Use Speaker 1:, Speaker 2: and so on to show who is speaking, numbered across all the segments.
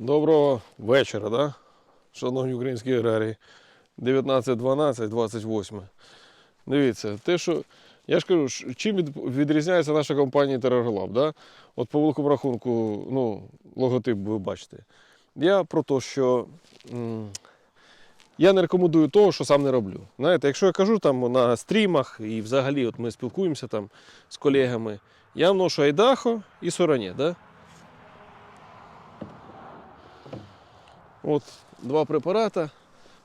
Speaker 1: Доброго вечора, да? шановні українські аграрії. 19.12, 28. Дивіться, те, що я ж кажу, чим відрізняється наша компанія TerrorLab, да? От по великому рахунку, ну, логотип ви бачите. Я про те, що м, я не рекомендую того, що сам не роблю. Знаєте, якщо я кажу там на стрімах і взагалі от ми спілкуємося там з колегами, я вношу Айдахо і Сороні, да? От два препарата,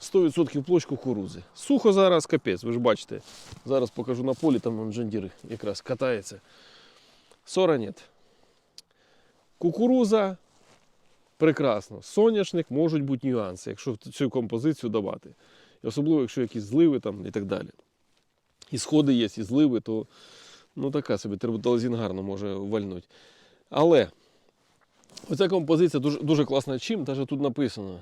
Speaker 1: 100% площ кукурузи. Сухо зараз капець, ви ж бачите. Зараз покажу на полі, там Джандір якраз катається. Соранет. Кукуруза прекрасно. Соняшник можуть бути нюанси, якщо цю композицію давати. І особливо, якщо якісь зливи там і так далі. І сходи є, і зливи, то ну така собі терботалазін гарно може вальнути. Але Оця композиція дуже, дуже класна чим, навіть тут написано.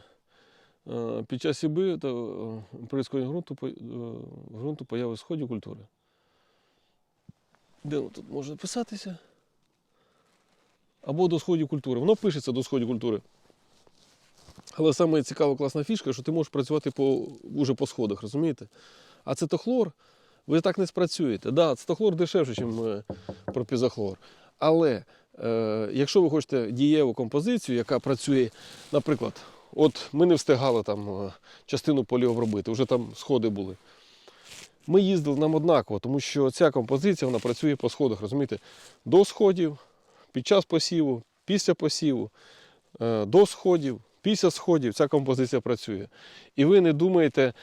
Speaker 1: е, Під час сіби та е, прискорення ґрунту, е, ґрунту появи сходів культури. Де воно тут може писатися? Або до сходів культури. Воно пишеться до сходів культури. Але саме цікава класна фішка, що ти можеш працювати по, уже по сходах, розумієте? А цитохлор, ви так не спрацюєте. Так, да, цитохлор дешевше, ніж пропізохлор. Але якщо ви хочете дієву композицію, яка працює, наприклад, от ми не встигали там е, частину полів обробити, вже там сходи були. Ми їздили нам однаково, тому що ця композиція вона працює по сходах, розумієте? До сходів, під час посіву, після посіву, е, до сходів, після сходів ця композиція працює. І ви не думаєте,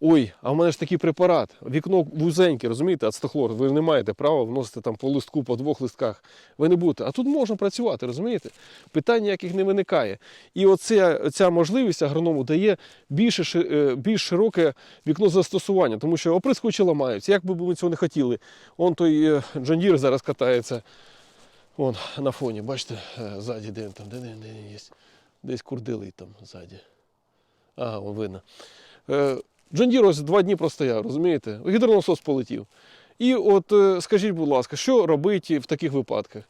Speaker 1: ой, а в мене ж такий препарат, вікно вузеньке, розумієте, ацетохлор, ви не маєте права вносити там по листку, по двох листках. Ви не будете. А тут можна працювати, розумієте? Питань ніяких не виникає. І оця, ця можливість агроному дає більше, е, більш широке вікно застосування, тому що оприскувачі ламаються. Як би ми цього не хотіли. Он той е, John зараз катається. Вон на фоні, бачите, е, ззаді, де він там, де, де, де він є. Десь курдилий там ззаді. Ага, видно. Е, ось два дні простояв, розумієте? Гідронасос полетів. І от е, скажіть, будь ласка, що робити в таких випадках?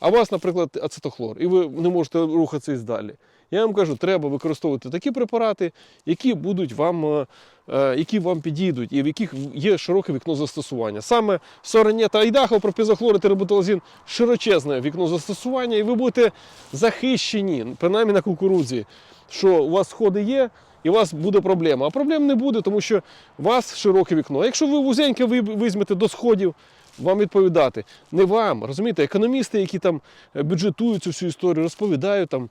Speaker 1: А у вас, наприклад, ацетохлор, і ви не можете рухатись далі. Я вам кажу, треба використовувати такі препарати, які будуть вам, е, е, які вам підійдуть і в яких є широке вікно застосування. Саме Сорення та Айдахо, пропізохлор і тербуталазін широчезне вікно застосування, і ви будете захищені, принаймні на кукурудзі, що у вас сходи є, і у вас буде проблема. А проблем не буде, тому що у вас широке вікно. Якщо ви вузеньке візьмете до сходів, вам відповідати. Не вам, розумієте, економісти, які там е, бюджетують цю всю історію, розповідають там